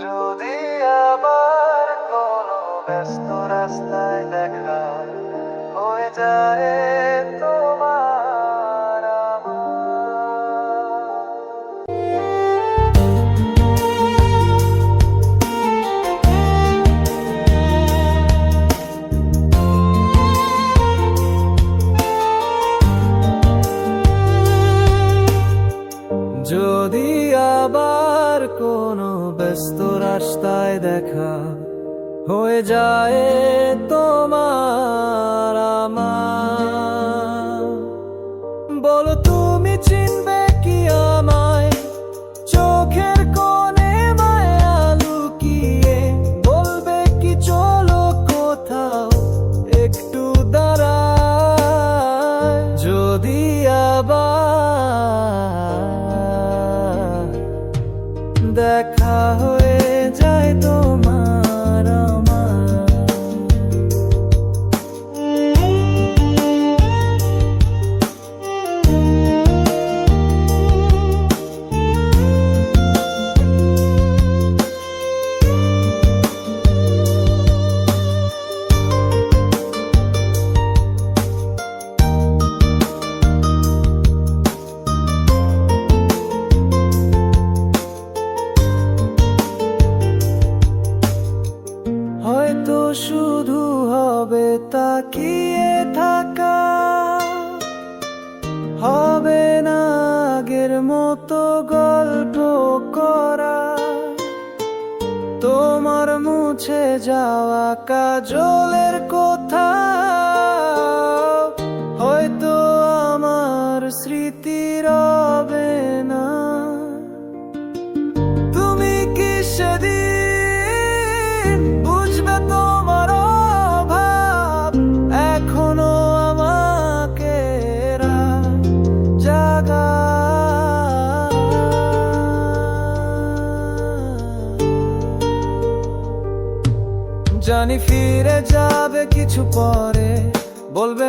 যদি আবার কোনো ব্যস্ত রাস্তায় দেখা হয়ে যায় তোমার যদি কোনো ব্যস্ত রাস্তায় দেখা হয়ে যায় তোমার আমার। বলো, তুমি চিনবে কি আমায়? চোখের কোণে মায়া লুকিয়ে বলবে কি, চলো কোথাও একটু দাঁড়ায়। যদি আবার দেখা হয়ে যায় তোমার হয়তো শুধু হবে তাকিয়ে থাকা। হবে না আগের মতো গল্প করা। তোমার মুছে যাওয়া কাজলের কথা। জানি ফিরে যাবে কিছু পরে। বলবে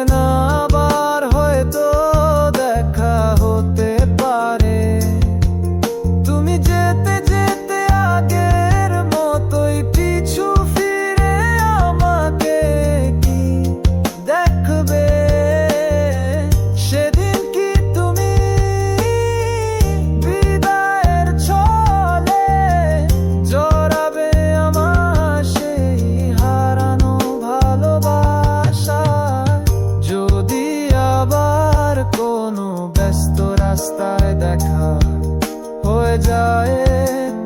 ব্যস্ত রাস্তায় দেখা হয়ে যায়।